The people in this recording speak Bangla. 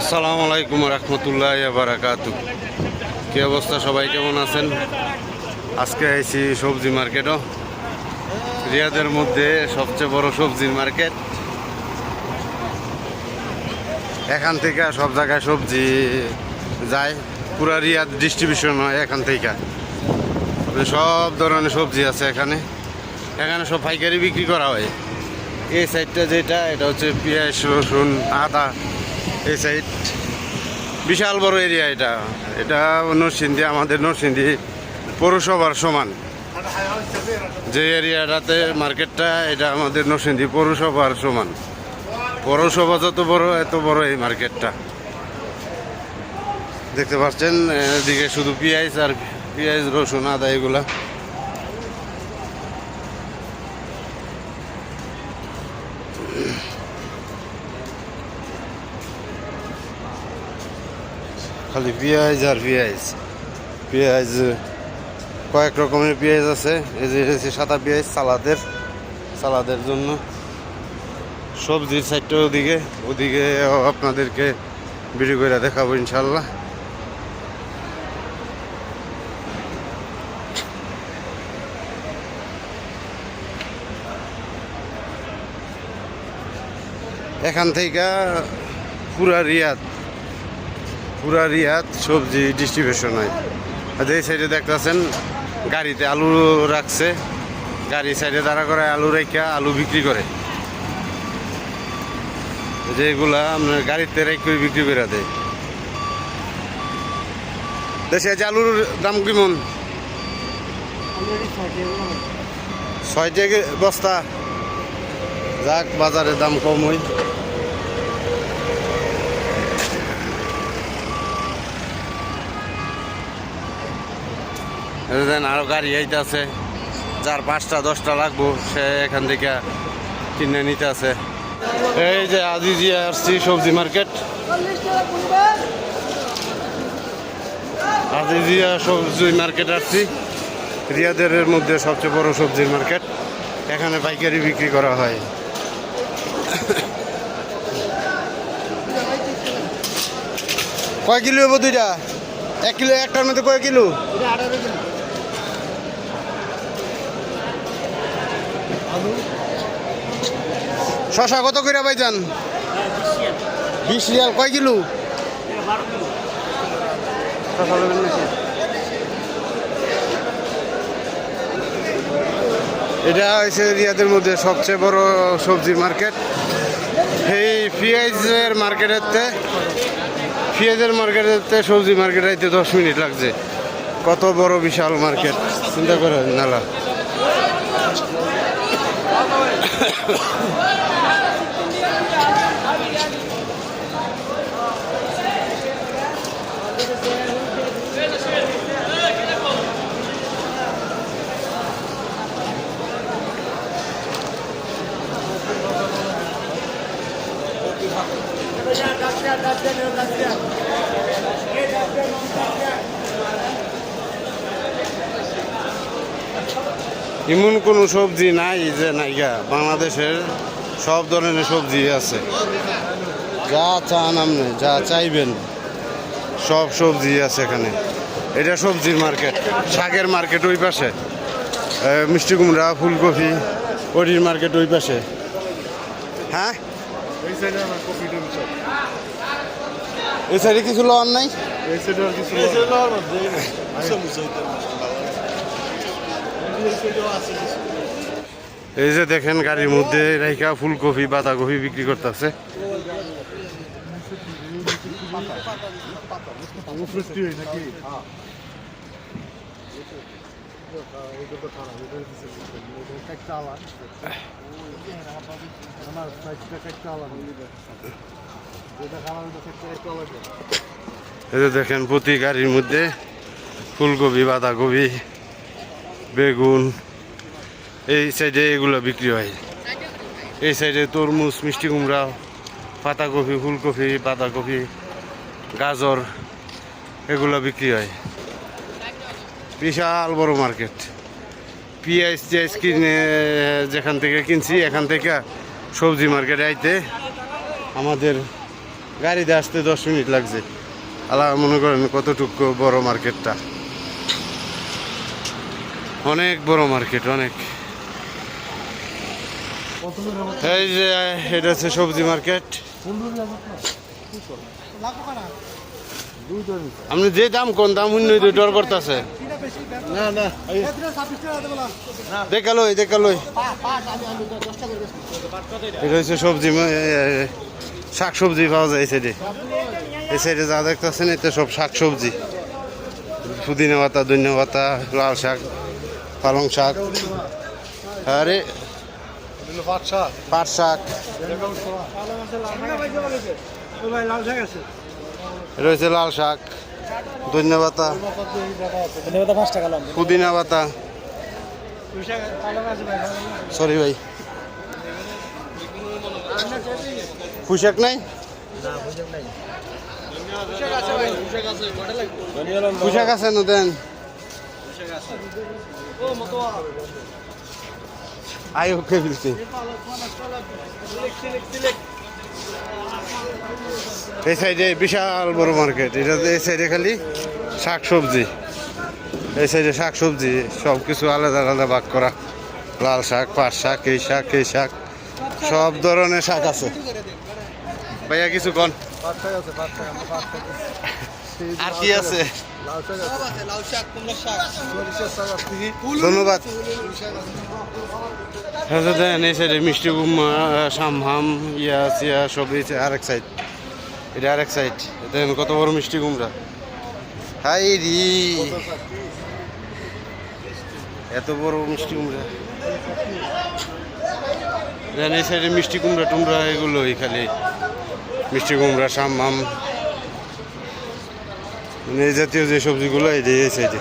আসসালামু আলাইকুম রহমতুল্লাহ বারাকাতু কি অবস্থা সবাই, কেমন আছেন? আজকে আইছি সবজি মার্কেটও। রিয়াদের মধ্যে সবচেয়ে বড় সবজির মার্কেট। এখান থেকে সব জায়গায় সবজি যায়। পুরা রিয়াদ ডিস্ট্রিবিউশন হয় এখান থেকে। সব ধরনের সবজি আছে এখানে। এখানে সব পাইকারি বিক্রি করা হয়। এই সাইডটা যেটা, এটা হচ্ছে পেঁয়াজ, রসুন, আদা। এই সাইড বিশাল বড় এরিয়া এটা। এটা নরসিংদী, আমাদের নরসিংদী পৌরসভার সমান। যে এরিয়াটাতে মার্কেটটা এটা আমাদের নরসিংদী পৌরসভার সমান। পৌরসভা যত বড়, এত বড় এই মার্কেটটা দেখতে পাচ্ছেন, এদিকে শুধু পেঁয়াজ আর পেঁয়াজ, রসুন, আদা, এগুলা। খালি পেঁয়াজ আর পেঁয়াজ। পেঁয়াজ, কয়েক রকমের পেঁয়াজ আছে। এই যে হচ্ছে সাদা পেঁয়াজ, সালাদের সালাদের জন্য। সবজির সাইডটা ওদিকে ওদিকে আপনাদেরকে ভিডিও করে দেখাবো ইনশাল্লাহ এখান থেকে পুরা রিয়াদ। পুরা রিয়াদ সবজি ডিস্ট্রিবিউশন হয়। আর এই সাইডে দেখতেছেন, গাড়িতে আলু রাখছে, গাড়ি সাইডে দাঁড়া করে আলু রেখে, আলু বিক্রি করে। যেগুলা আপনার গাড়িতে রেখে বিক্রি করে দেয়। দেশে যে আলুর দাম কেমন? ছয় থেকে বস্তা। যাক, বাজারের দাম কম হয়। দেন আরও গাড়ি আইতে আছে যার পাঁচটা, দশটা লাগবো, সে এখান থেকে কিনে নিতে আছে। এই যে আজিজি আসছি সবজি মার্কেট। আজিজিয়া সবজি মার্কেট আসছি। রিয়াদের মধ্যে সবচেয়ে বড় সবজির মার্কেট। এখানে পাইকারি বিক্রি করা হয়। কয় কিলো হব দুইটা? এক কিলো, একটার মধ্যে কয় কিলো? শশা কত করে ভাইজান বিশ রিয়াল। কয় কিলো? এটা হচ্ছে রিয়াদের মধ্যে সবচেয়ে বড় সবজির মার্কেট। এই পেঁয়াজের মার্কেটেতে পেঁয়াজের মার্কেটেতে সবজি মার্কেট আইতে দশ মিনিট লাগছে। কত বড় বিশাল মার্কেট। চিন্তা করেন, নালা। Gracias. এমন কোনো সবজি নাই যে নাইগা বাংলাদেশের সব ধরনের সবজি আছে। যা চান আপনি যা চাইবেন সব সবজি আছে এখানে। এটা সবজির মার্কেট শাকের মার্কেট ওই পাশে। মিষ্টি কুমড়া ফুলকপি ওটির মার্কেট ওই পাশে। হ্যাঁ? এই সাইডে কিছু লওয়ার নাই? এই সাইডে আর কিছু এই সাইডে আর মধ্যে মুসা মুসা এই সাইডেও আছে কিছু এই যে দেখেন গাড়ির মধ্যে রাইকা ফুলকপি, বাঁধাকপি বিক্রি করতেছে। দেখেন প্রতি গাড়ির মধ্যে ফুলকপি, বাঁধাকপি বেগুন, এই সাইডে এগুলো বিক্রি হয়। এই সাইডে তরমুজ, মিষ্টি কুমড়া, পাতাকপি, ফুলকপি, বাঁধাকপি, গাজর, এগুলো বিক্রি হয়। বিশাল বড় মার্কেট। পিঁয়াজ টিয়াজ কিনে যেখান থেকে কিনছি, এখান থেকে সবজি মার্কেটে আইতে আমাদের গাড়িতে আসতে দশ মিনিট লাগছে। আলা মনে করেন কতটুকু বড় মার্কেটটা। অনেক বড় মার্কেট, অনেক। এই যে, এটা হচ্ছে সবজি মার্কেট। আপনি যে দাম কোন, দাম শূন্য ডর করতেছে। দেখালোই এটা হচ্ছে সবজি শাক সবজি পাওয়া যায় এই সাইডে এই সাইডে যা দেখতেছেন, এতে সব শাক সবজি পুদিনা পাতা, ধনিয়া পাতা, লাল শাক। পালং শাক। আরে, পাট শাক। হচ্ছে লাল শাক, ধনিয়া পাতা, পুদিনা পাতা। সরি ভাই। পুষাক নাই? পুষাক আছে না দেন? আই ওকে ফেলছি। এই সাইডে বিশাল বড় মার্কেট। এটা এই সাইডে খালি শাক সবজি এই সাইডে শাক সবজি সব কিছু আলাদা আলাদা ভাগ করা। লাল শাক পাট শাক এই শাক এই শাক। সব ধরনের শাক আছে। ভাইয়া কিছু কন। আর কি আছে? ধন্যবাদ। হ্যাঁ দেন এই সাইডে মিষ্টি গুম্মা সামহাম ইয়া সিয়া সব এই আরেক সাইড এটা আরেক সাইড দেখেন কত বড় মিষ্টি কুমড়া? হাই রি। এত বড় মিষ্টি কুমড়া। দেন এই সাইডে মিষ্টি কুমড়া টুমড়া, এগুলো খালি মিষ্টি কুমড়া সামাম মানে এই জাতীয় যে সবজিগুলো এই সাইডে।